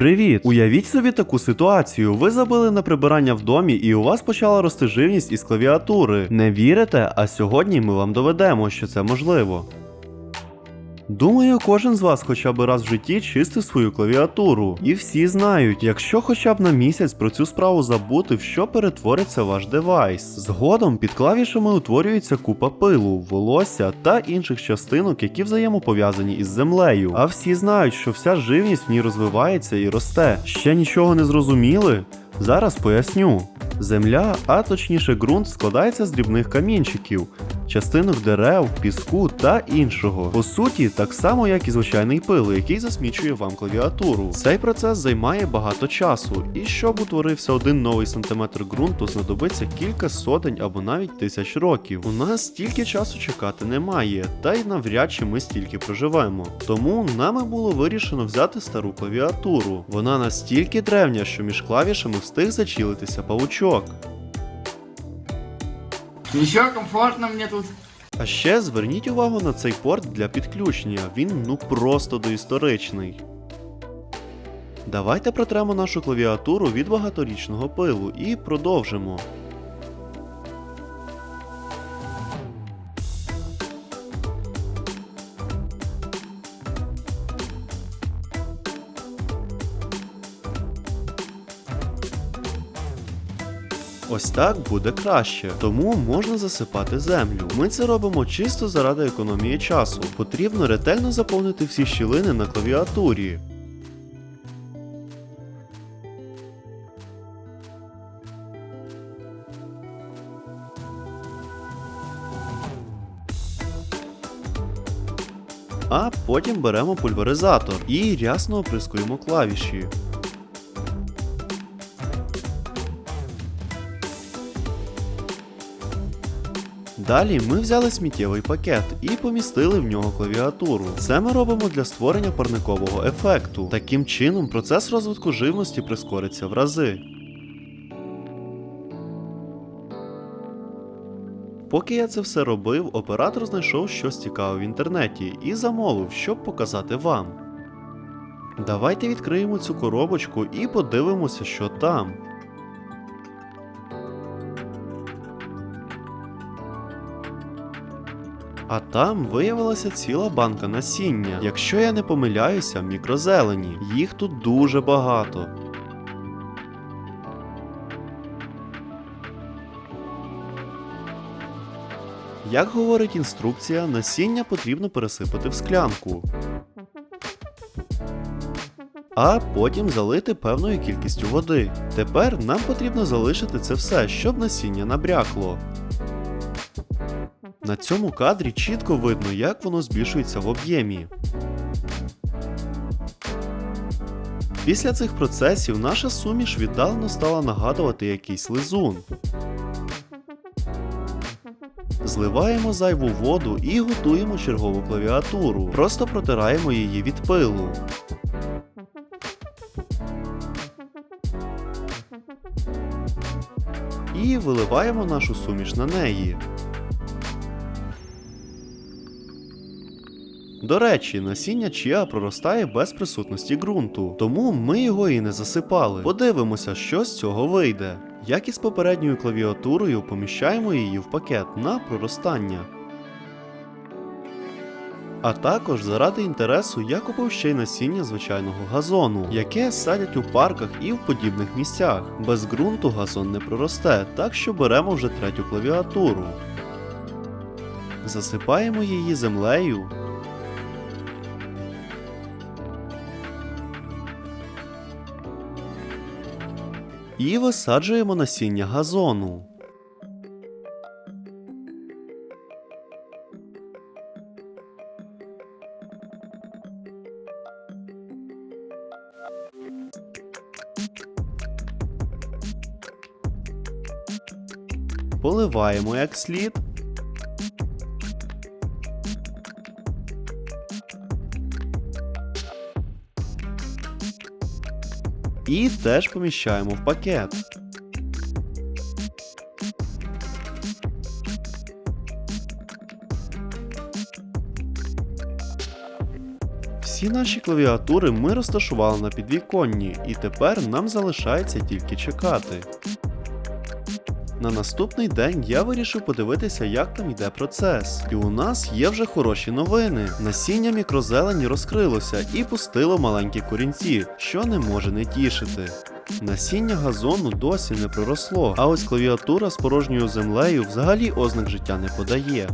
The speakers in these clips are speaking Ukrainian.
Привіт! Уявіть собі таку ситуацію. Ви забили на прибирання в домі, і у вас почала рости живність із клавіатури. Не вірите? А сьогодні ми вам доведемо, що це можливо. Думаю, кожен з вас хоча б раз в житті чистив свою клавіатуру. І всі знають, якщо хоча б на місяць про цю справу забути, в що перетвориться ваш девайс. Згодом під клавішами утворюється купа пилу, волосся та інших частинок, які взаємопов'язані із землею. А всі знають, що вся живність в ній розвивається і росте. Ще нічого не зрозуміли? Зараз поясню. Земля, а точніше ґрунт, складається з дрібних камінчиків, частинок дерев, піску та іншого. По суті, так само, як і звичайний пил, який засмічує вам клавіатуру. Цей процес займає багато часу, і щоб утворився один новий сантиметр ґрунту, знадобиться кілька сотень або навіть тисяч років. У нас стільки часу чекати немає, та й навряд чи ми стільки проживемо. Тому нами було вирішено взяти стару клавіатуру. Вона настільки древня, що між клавішами встиг зачілитися павучок. Еще комфортно мне тут. А ще зверніть увагу на цей порт для підключення, він ну просто доісторичний. Давайте протремо нашу клавіатуру від багаторічного пилу і продовжимо. Ось так буде краще, тому можна засипати землю. Ми це робимо чисто заради економії часу. Потрібно ретельно заповнити всі щілини на клавіатурі. А потім беремо пульверизатор і рясно оприскуємо клавіші. Далі ми взяли сміттєвий пакет і помістили в нього клавіатуру. Це ми робимо для створення парникового ефекту. Таким чином, процес розвитку живності прискориться в рази. Поки я це все робив, оператор знайшов щось цікаве в інтернеті і замовив, щоб показати вам. Давайте відкриємо цю коробочку і подивимося, що там. А там виявилася ціла банка насіння. Якщо я не помиляюся, мікрозелені. Їх тут дуже багато. Як говорить інструкція, насіння потрібно пересипати в склянку. А потім залити певною кількістю води. Тепер нам потрібно залишити це все, щоб насіння набрякло. На цьому кадрі чітко видно, як воно збільшується в об'ємі. Після цих процесів наша суміш віддалено стала нагадувати якийсь лизун. Зливаємо зайву воду і готуємо чергову клавіатуру. Просто протираємо її від пилу. І виливаємо нашу суміш на неї. До речі, насіння чіа проростає без присутності ґрунту, тому ми його і не засипали. Подивимося, що з цього вийде. Як і з попередньою клавіатурою, поміщаємо її в пакет на проростання. А також заради інтересу я купив ще й насіння звичайного газону, яке садять у парках і в подібних місцях. Без ґрунту газон не проросте, так що беремо вже третю клавіатуру. Засипаємо її землею. І висаджуємо насіння газону. Поливаємо як слід. І теж поміщаємо в пакет. Всі наші клавіатури ми розташували на підвіконні, і тепер нам залишається тільки чекати. На наступний день я вирішив подивитися, як там йде процес. І у нас є вже хороші новини. Насіння мікрозелені розкрилося і пустило маленькі корінці, що не може не тішити. Насіння газону досі не проросло, а ось клавіатура з порожньою землею взагалі ознак життя не подає.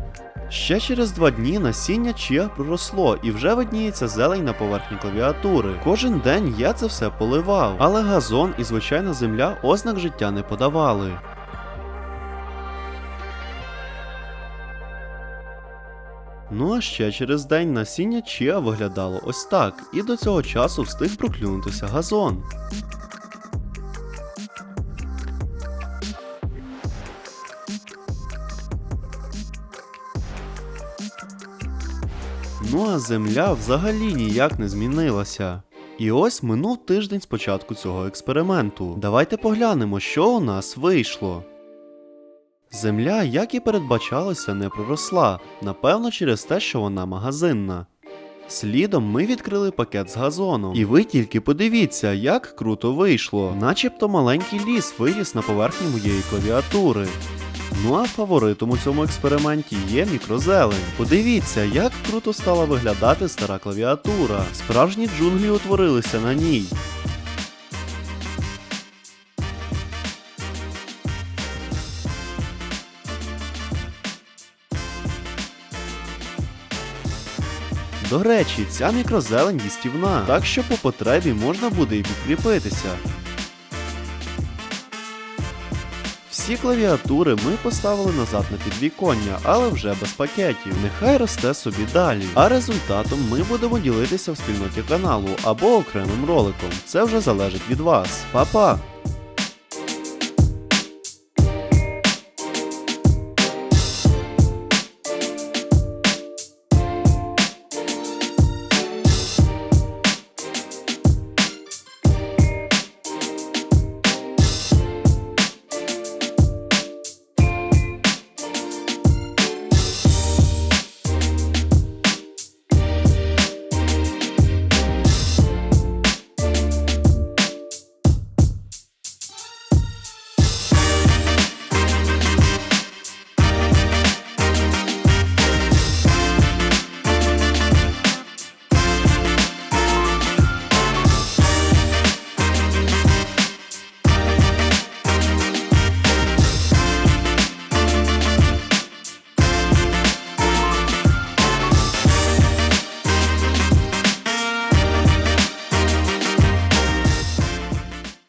Ще через два дні насіння чия проросло і вже видніється зелень на поверхні клавіатури. Кожен день я це все поливав, але газон і звичайна земля ознак життя не подавали. Ну а ще через день насіння чия виглядало ось так, і до цього часу встиг проклюнутися газон. Ну а земля взагалі ніяк не змінилася. І ось минув тиждень з початку цього експерименту. Давайте поглянемо, що у нас вийшло. Земля, як і передбачалося, не проросла, напевно, через те, що вона магазинна. Слідом ми відкрили пакет з газоном. І ви тільки подивіться, як круто вийшло. Начебто маленький ліс виріс на поверхні моєї клавіатури. Ну а фаворитом у цьому експерименті є мікрозелень. Подивіться, як круто стала виглядати стара клавіатура. Справжні джунглі утворилися на ній. До речі, ця мікрозелень їстівна, так що по потребі можна буде і підкріпитися. Всі клавіатури ми поставили назад на підвіконня, але вже без пакетів. Нехай росте собі далі. А результатом ми будемо ділитися в спільноті каналу або окремим роликом. Це вже залежить від вас. Па-па!